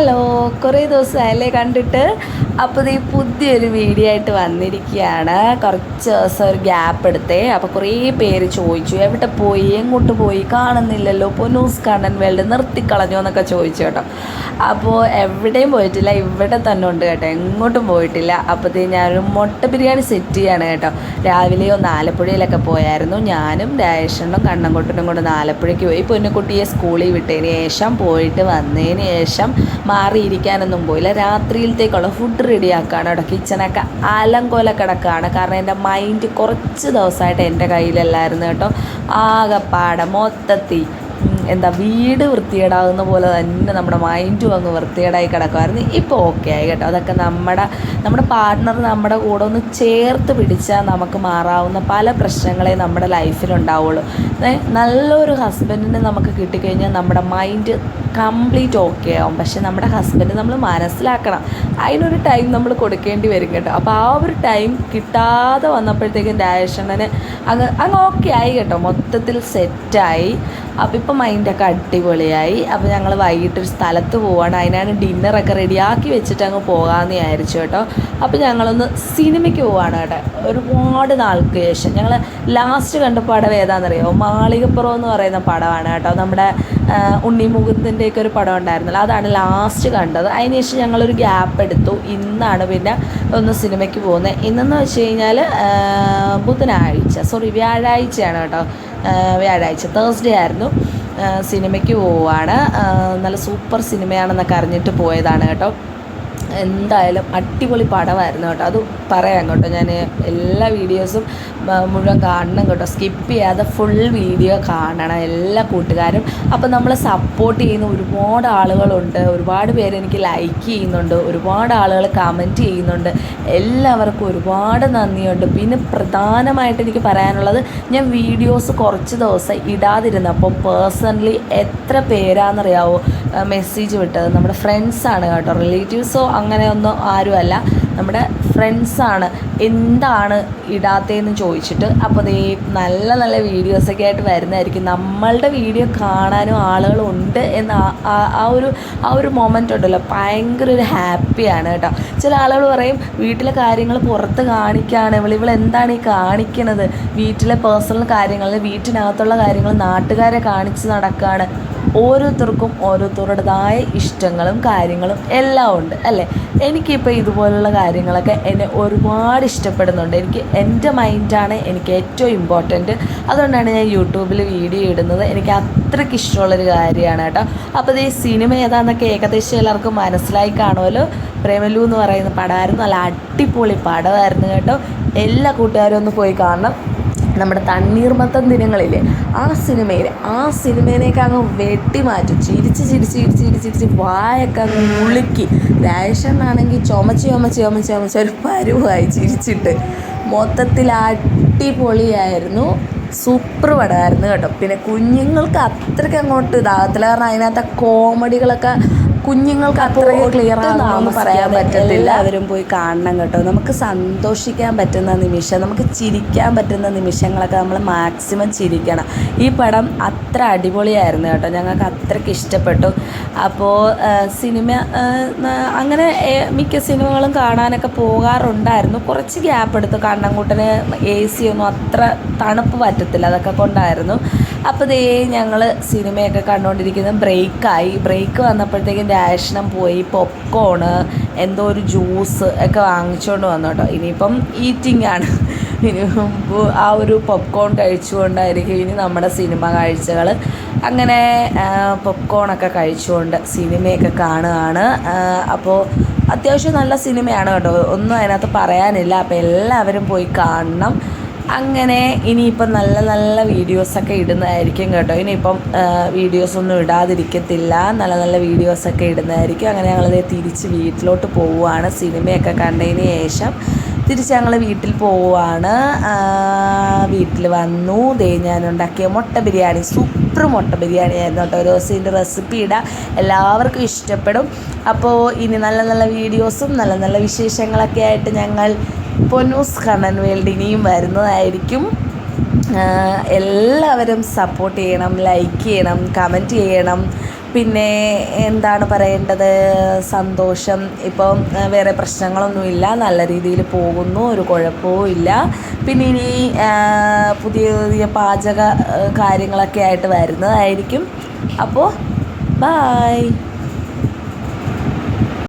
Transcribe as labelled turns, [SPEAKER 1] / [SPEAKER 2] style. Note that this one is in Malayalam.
[SPEAKER 1] ഹലോ കുറേ ദിവസമായല്ലേ കണ്ടിട്ട്? അപ്പോൾ ഈ പുതിയൊരു വീഡിയോ ആയിട്ട് വന്നിരിക്കുകയാണ്. കുറച്ച് ദിവസം ഒരു ഗ്യാപ്പ് എടുത്തേ. അപ്പോൾ കുറേ പേര് ചോദിച്ചു എവിടെ പോയി? എങ്ങോട്ട് പോയി? കാണുന്നില്ലല്ലോ. ഇപ്പോൾ ന്യൂസ് കണ്ടൻ വേൾഡ് നിർത്തിക്കളഞ്ഞു എന്നൊക്കെ ചോദിച്ചു കേട്ടോ. അപ്പോൾ എവിടെയും പോയിട്ടില്ല. ഇവിടെ തന്നെ ഉണ്ട് കേട്ടോ. എങ്ങോട്ടും പോയിട്ടില്ല. അപ്പോഴത്തേ ഞാനൊരു മുട്ട ബിരിയാണി സെറ്റ് ചെയ്യാണ് കേട്ടോ. രാവിലെ ഒന്ന് ആലപ്പുഴയിലൊക്കെ പോയായിരുന്നു. ഞാനും രാജേഷനും കണ്ണൻകുട്ടനും കൊണ്ട് ഒന്ന് ആലപ്പുഴയ്ക്ക് പോയി. പൊന്നുകുട്ടിയെ സ്കൂളിൽ വിട്ടതിന് ശേഷം പോയിട്ട് വന്നതിന് ശേഷം മാറിയിരിക്കാനൊന്നും പോയില്ല. രാത്രിയിലത്തേക്കുള്ള ഫുഡ് റെഡിയാക്കുകയാണ് കേട്ടോ കിച്ചണൊക്കെ അലങ്കോല കിടക്കുകയാണ് കാരണം എന്റെ മൈൻഡ് കുറച്ച് ദിവസമായിട്ട് എന്റെ കയ്യിലല്ലായിരുന്നു കേട്ടോ. ആകെപ്പാടെ മൊത്തത്തിൽ എന്താ വീട് വൃത്തികേടാകുന്ന പോലെ തന്നെ നമ്മുടെ മൈൻഡും അങ്ങ് വൃത്തികേടായി കിടക്കുമായിരുന്നു ഇപ്പോൾ ഓക്കെ ആയി കേട്ടോ. അതൊക്കെ നമ്മുടെ നമ്മുടെ പാർട്ട്ണർ നമ്മുടെ കൂടെ ഒന്ന് ചേർത്ത് പിടിച്ചാൽ നമുക്ക് മാറാവുന്ന പല പ്രശ്നങ്ങളെ നമ്മുടെ ലൈഫിലുണ്ടാവുള്ളൂ നല്ലൊരു ഹസ്ബൻഡിനെ നമുക്ക് കിട്ടിക്കഴിഞ്ഞാൽ നമ്മുടെ മൈൻഡ് കംപ്ലീറ്റ് ഓക്കെ ആവും. പക്ഷേ നമ്മുടെ ഹസ്ബൻഡ് നമ്മൾ മനസ്സിലാക്കണം. അതിനൊരു ടൈം നമ്മൾ കൊടുക്കേണ്ടി വരും കേട്ടോ. അപ്പോൾ ആ ഒരു ടൈം കിട്ടാതെ വന്നപ്പോഴത്തേക്കും രാജേഷണ്ണന് അങ്ങ് അങ്ങ് ഓക്കെ ആയി കേട്ടോ. മൊത്തത്തിൽ സെറ്റായി അപ്പോൾ ഇപ്പോൾ മൈൻഡൊക്കെ അടിപൊളിയായി. അപ്പോൾ ഞങ്ങൾ വൈകിട്ട് ഒരു സ്ഥലത്ത് പോവാണ്. അതിനാണ് ഡിന്നറൊക്കെ റെഡിയാക്കി വെച്ചിട്ട് അങ്ങ് പോകാമെന്ന് വിചാരിച്ചു കേട്ടോ. അപ്പോൾ ഞങ്ങളൊന്ന് സിനിമയ്ക്ക് പോവാണ് കേട്ടോ. ഒരുപാട് നാൾക്ക് ശേഷം. ഞങ്ങൾ ലാസ്റ്റ് കണ്ട പടം ഏതാണെന്നറിയോ മാളികപ്പുറം എന്ന് പറയുന്ന പടമാണ് കേട്ടോ. നമ്മുടെ ഉണ്ണിമുഖത്തിന്റെയൊക്കെ ഒരു പടം ഉണ്ടായിരുന്നല്ലോ. അതാണ് ലാസ്റ്റ് കണ്ടത്. അതിനുശേഷം ഞങ്ങളൊരു ഗ്യാപ്പ് എടുത്തു. ഇന്നാണ് പിന്നെ ഒന്ന് സിനിമയ്ക്ക് പോകുന്നത്. ഇന്നെന്ന് വെച്ച് കഴിഞ്ഞാൽ ബുധനാഴ്ച. സോറി വ്യാഴാഴ്ചയാണ് കേട്ടോ. വ്യാഴാഴ്ച. തേഴ്സ്ഡേ ആയിരുന്നു. സിനിമയ്ക്ക് പോവുകയാണ് നല്ല സൂപ്പർ സിനിമയാണെന്നൊക്കെ അറിഞ്ഞിട്ട് പോയതാണ് കേട്ടോ. എന്തായാലും അടിപൊളി പടമായിരുന്നു കേട്ടോ. അത് പറയാം കേട്ടോ. ഞാൻ എല്ലാ വീഡിയോസും മുഴുവൻ കാണണം കേട്ടോ. സ്കിപ്പ് ചെയ്യാതെ ഫുൾ വീഡിയോ കാണണം എല്ലാ കൂട്ടുകാരും. അപ്പോൾ നമ്മളെ സപ്പോർട്ട് ചെയ്യുന്ന ഒരുപാട് ആളുകളുണ്ട്. ഒരുപാട് പേര് എനിക്ക് ലൈക്ക് ചെയ്യുന്നുണ്ട്. ഒരുപാട് ആളുകൾ കമന്റ് ചെയ്യുന്നുണ്ട്. എല്ലാവർക്കും ഒരുപാട് നന്ദിയുണ്ട്. പിന്നെ പ്രധാനമായിട്ട് എനിക്ക് പറയാനുള്ളത് ഞാൻ വീഡിയോസ് കുറച്ച് ദിവസം ഇടാതിരുന്നപ്പോൾ പേഴ്സണലി എത്ര പേരാണെന്നറിയാവോ മെസ്സേജ് വിട്ടത്. നമ്മുടെ ഫ്രണ്ട്സാണ് കേട്ടോ. റിലേറ്റീവ്സോ അങ്ങനെയൊന്നും ആരുമല്ല. നമ്മുടെ ഫ്രണ്ട്സാണ് എന്താണ് ഇടാത്തതെന്ന് ചോദിച്ചിട്ട് അപ്പോൾ ദേ നല്ല നല്ല വീഡിയോസൊക്കെ ആയിട്ട് വരുന്നതായിരിക്കും. നമ്മളുടെ വീഡിയോ കാണാനും ആളുകളുണ്ട് എന്ന ആ- ഒരു ആ ഒരു മൊമെന്റ് ഉണ്ടല്ലോ. ഭയങ്കര ഒരു ഹാപ്പിയാണ് കേട്ടോ. ചില ആളുകൾ പറയും വീട്ടിലെ കാര്യങ്ങൾ പുറത്ത് കാണിക്കുകയാണ് ഇവൾ ഇവൾ എന്താണ് ഈ കാണിക്കണത്? വീട്ടിലെ പേഴ്സണൽ കാര്യങ്ങൾ വീട്ടിനകത്തുള്ള കാര്യങ്ങൾ നാട്ടുകാരെ കാണിച്ച് നടക്കുകയാണ് ഓരോരുത്തർക്കും ഓരോരുത്തരുടേതായ ഇഷ്ടങ്ങളും കാര്യങ്ങളും എല്ലാം ഉണ്ട് അല്ലേ? എനിക്കിപ്പോൾ ഇതുപോലുള്ള കാര്യങ്ങളൊക്കെ എന്നെ ഒരുപാട് ഇഷ്ടപ്പെടുന്നുണ്ട്. എനിക്ക് എന്റെ മൈൻഡാണ് എനിക്ക് ഏറ്റവും ഇമ്പോർട്ടന്റ്. അതുകൊണ്ടാണ് ഞാൻ യൂട്യൂബിൽ വീഡിയോ ഇടുന്നത്. എനിക്ക് അത്രയ്ക്ക് ഇഷ്ടമുള്ളൊരു കാര്യമാണ് കേട്ടോ. അപ്പോൾ ഈ സിനിമ ഏതാണെന്നൊക്കെ ഏകദേശം എല്ലാവർക്കും മനസ്സിലായി കാണുമല്ലോ. പ്രേമലു എന്ന് പറയുന്ന പടമായിരുന്നു. നല്ല അടിപൊളി പടമായിരുന്നു കേട്ടോ. എല്ലാ കൂട്ടുകാരും ഒന്ന് പോയി കാണണം. നമ്മുടെ തണ്ണീർമത്തം ദിനങ്ങളില്ലേ ആ സിനിമയിൽ ആ സിനിമേനെയൊക്കെ അങ്ങ് വെട്ടിമാറ്റും. ചിരിച്ച് ചിരിച്ച് ചിരിച്ച് ചിരിച്ച് ചിരിച്ച് വായൊക്കെ അങ്ങ് ഉളുക്കി രാജേഷണ്ണാണെങ്കിൽ ചുമച്ച് ചുമച്ച് ചുമച്ച് ചുമച്ച് ഒരു പരുവായി ചിരിച്ചിട്ട്. മൊത്തത്തിൽ അടിപൊളിയായിരുന്നു. സൂപ്പർ പടമായിരുന്നു കേട്ടോ. പിന്നെ കുഞ്ഞുങ്ങൾക്ക് അത്രയ്ക്ക് അങ്ങോട്ട് ഇതാകത്തില്ല. കാരണം അതിനകത്തെ കോമഡികളൊക്കെ കുഞ്ഞുങ്ങൾക്ക് അത്രയും ക്ലിയർ ആണെന്ന് പറയാൻ പറ്റത്തില്ല. എല്ലാവരും പോയി കാണണം കേട്ടോ. നമുക്ക് സന്തോഷിക്കാൻ പറ്റുന്ന നിമിഷം നമുക്ക് ചിരിക്കാൻ പറ്റുന്ന നിമിഷങ്ങളൊക്കെ നമ്മൾ മാക്സിമം ചിരിക്കണം. ഈ പടം അത്ര അടിപൊളിയായിരുന്നു കേട്ടോ. ഞങ്ങൾക്ക് അത്രയ്ക്ക് ഇഷ്ടപ്പെട്ടു. അപ്പോൾ സിനിമ അങ്ങനെ മിക്ക സിനിമകളും കാണാനൊക്കെ പോകാറുണ്ടായിരുന്നു. കുറച്ച് ഗ്യാപ്പ് എടുത്തു കണ്ണൻകുട്ടന് എ സി ഒന്നും അത്ര തണുപ്പ് പറ്റത്തില്ല. അതൊക്കെ കൊണ്ടായിരുന്നു. അപ്പോൾ ദേ ഞങ്ങൾ സിനിമയൊക്കെ കണ്ടുകൊണ്ടിരിക്കുന്നത് ബ്രേക്കായി ബ്രേക്ക് വന്നപ്പോഴത്തേക്കും രാഷണം പോയി പോപ്കോണ് എന്തോ ഒരു ജ്യൂസ് ഒക്കെ വാങ്ങിച്ചുകൊണ്ട് വന്നു കേട്ടോ. ഇനിയിപ്പം ഈറ്റിംഗ് ആണ്. ഇനി ആ ഒരു പോപ്കോൺ കഴിച്ചുകൊണ്ടായിരിക്കും ഇനി നമ്മുടെ സിനിമ കാഴ്ചകൾ അങ്ങനെ പോപ്കോണൊക്കെ കഴിച്ചുകൊണ്ട് സിനിമയൊക്കെ കാണുകയാണ്. അപ്പോൾ അത്യാവശ്യം നല്ല സിനിമയാണ് കേട്ടോ. ഒന്നും അതിനകത്ത് പറയാനില്ല. അപ്പോൾ എല്ലാവരും പോയി കാണണം. അങ്ങനെ ഇനിയിപ്പം നല്ല നല്ല വീഡിയോസൊക്കെ ഇടുന്നതായിരിക്കും കേട്ടോ. ഇനിയിപ്പം വീഡിയോസൊന്നും ഇടാതിരിക്കത്തില്ല. നല്ല നല്ല വീഡിയോസൊക്കെ ഇടുന്നതായിരിക്കും. അങ്ങനെ ഞങ്ങളത് തിരിച്ച് വീട്ടിലോട്ട് പോവുകയാണ്. സിനിമയൊക്കെ കണ്ടതിന് ശേഷം തിരിച്ച് ഞങ്ങൾ വീട്ടിൽ പോവുകയാണ്. വീട്ടിൽ വന്നു. ദേ ഞാൻ ഉണ്ടാക്കിയ മുട്ട ബിരിയാണി. സൂപ്പർ മുട്ട ബിരിയാണി ആയിരുന്നു കേട്ടോ. ഒരു ദിവസം ഇതിന്റെ റെസിപ്പി ഇടാം എല്ലാവർക്കും ഇഷ്ടപ്പെടും. അപ്പോൾ ഇനി നല്ല നല്ല വീഡിയോസും നല്ല നല്ല വിശേഷങ്ങളൊക്കെ ആയിട്ട് ഞങ്ങൾ പൊന്നൂസ് കണ്ണൻ വേൾഡ് ഇനിയും വരുന്നതായിരിക്കും എല്ലാവരും സപ്പോർട്ട് ചെയ്യണം ലൈക്ക് ചെയ്യണം കമന്റ് ചെയ്യണം. പിന്നെ എന്താണ് പറയേണ്ടത്? സന്തോഷം. ഇപ്പം വേറെ പ്രശ്നങ്ങളൊന്നുമില്ല. നല്ല രീതിയിൽ പോകുന്നു. ഒരു കുഴപ്പവും ഇല്ല. പിന്നെ ഇനി പുതിയ പുതിയ പാചക കാര്യങ്ങളൊക്കെ ആയിട്ട് വരുന്നതായിരിക്കും. അപ്പോൾ ബായ്